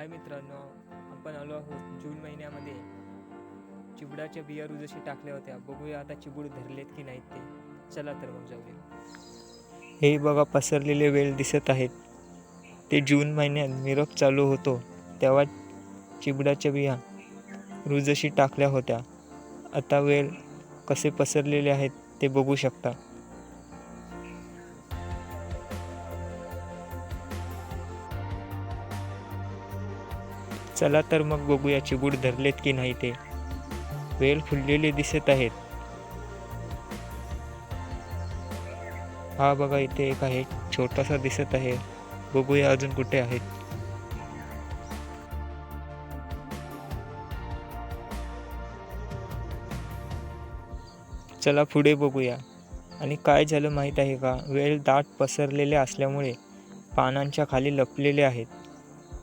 हाय मित्रांनो आपण आलो आहोत जून महिन्यामध्ये. चिबडाच्या बिया रुजशी टाकल्या होत्या. बघूया आता चिबूड धरलेत की नाहीत ते. चला तर मग जाऊया. हे बघा पसरलेले वेल दिसत आहेत. ते जून महिन्यात मिरप चालू होतो तेव्हा चिबडाच्या बिया रुजशी टाकल्या होत्या. आता वेल कसे पसरलेले आहेत ते बघू शकता. चला तर मग बघूया चिबूड धरलेत की नाही ते. वेल फुललेले दिसत आहेत. हा बघा इथे एक आहे. छोटासा दिसत आहे. बघूया अजून कुठे आहेत. चला पुढे बघूया. आणि काय झालं माहीत आहे का? वेल दाट पसरलेले असल्यामुळे पानांच्या खाली लपलेले आहेत.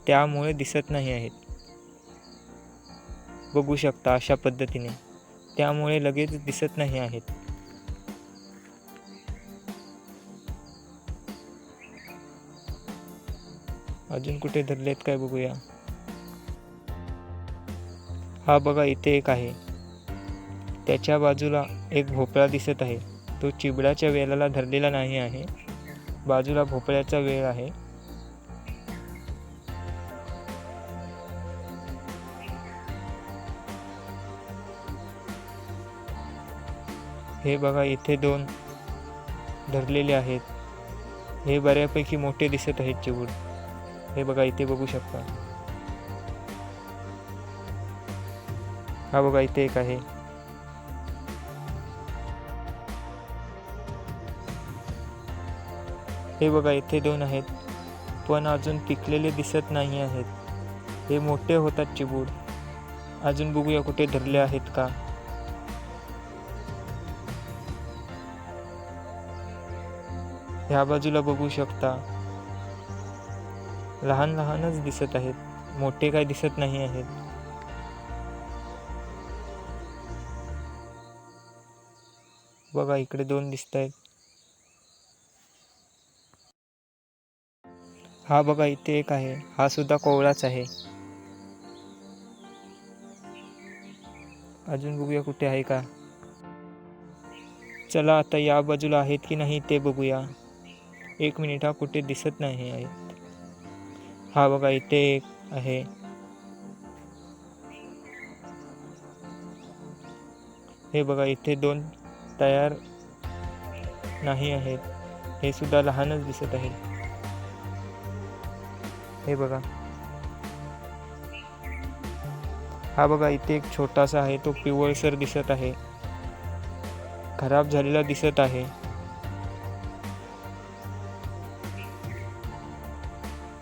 त्यामुळे दिसत नाही आहेत. बघू शकता अशा पद्धतीने. त्यामुळे लगेच दिसत नाही आहेत. अजून कुठे धरलेत काय बघूया. हा बघा इथे एक आहे. त्याच्या बाजूला एक भोपळा दिसत आहे. तो चिबडाच्या वेलाला धरलेला नाही आहे. बाजूला भोपळ्याचा वेळ आहे. हे बघा इथे दोन धरलेले आहेत. हे बऱ्यापैकी मोठे दिसत आहेत चिवूड हे बघा इथे बघू शकता. हा बघा इथे एक आहे. हे बघा इथे दोन आहेत. पण अजून पिकलेले दिसत नाही आहेत. हे मोठे होतात चिबूड. अजून बघूया कुठे धरले आहेत का. ह्या बाजूला बघू शकता. लहान लहानच दिसत आहेत. मोठे काय दिसत नाही आहेत. बघा इकडे दोन दिसत आहेत हा बघा इथे एक आहे. हा सुद्धा कोवळाच आहे. अजून बघूया कुठे आहे का. चला आता या बाजूला आहेत की नाही ते बघूया. एक मिनिट हा कुठे दिसत नाही आहेत हा बघा इथे एक आहे. हे बघा इथे दोन तयार नाही आहेत. हे सुद्धा लहानच दिसत आहेत हे बघा. हा बघा इथे एक छोटासा आहे तो पिवळसर दिसत आहे. खराब झालेला दिसत आहे.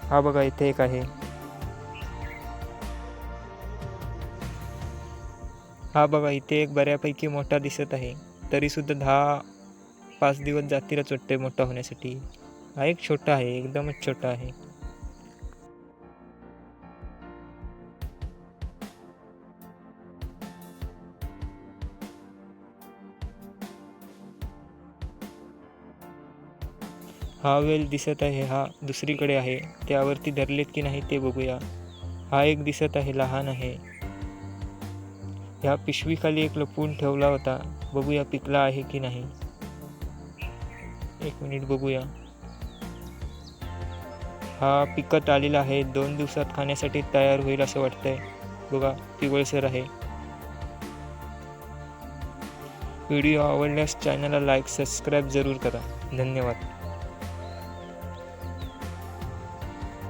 हा बघा इथे एक आहे. हा बघा इथे एक बऱ्यापैकी मोठा दिसत आहे. तरी सुद्धा दहा पाच दिवस जातीलच वाटते मोठा होण्यासाठी. हा एक छोटा आहे एकदमच छोटा आहे. हा वेल दिसत आहे हा दुसरीकडे आहे. त्यावरती धरलेत की नाही ते बघूया. हा एक दिसत आहे लहान आहे. ह्या पिशवीखाली एक लपवून ठेवला होता. बघूया पिकला आहे की नाही. एक मिनिट बघूया. हा पिकत आलेला आहे. दोन दिवसात खाण्यासाठी तयार होईल असं वाटतंय. बघा पिवळसर आहे. व्हिडिओ आवडल्यास चॅनलला लाईक सबस्क्राईब जरूर करा. धन्यवाद.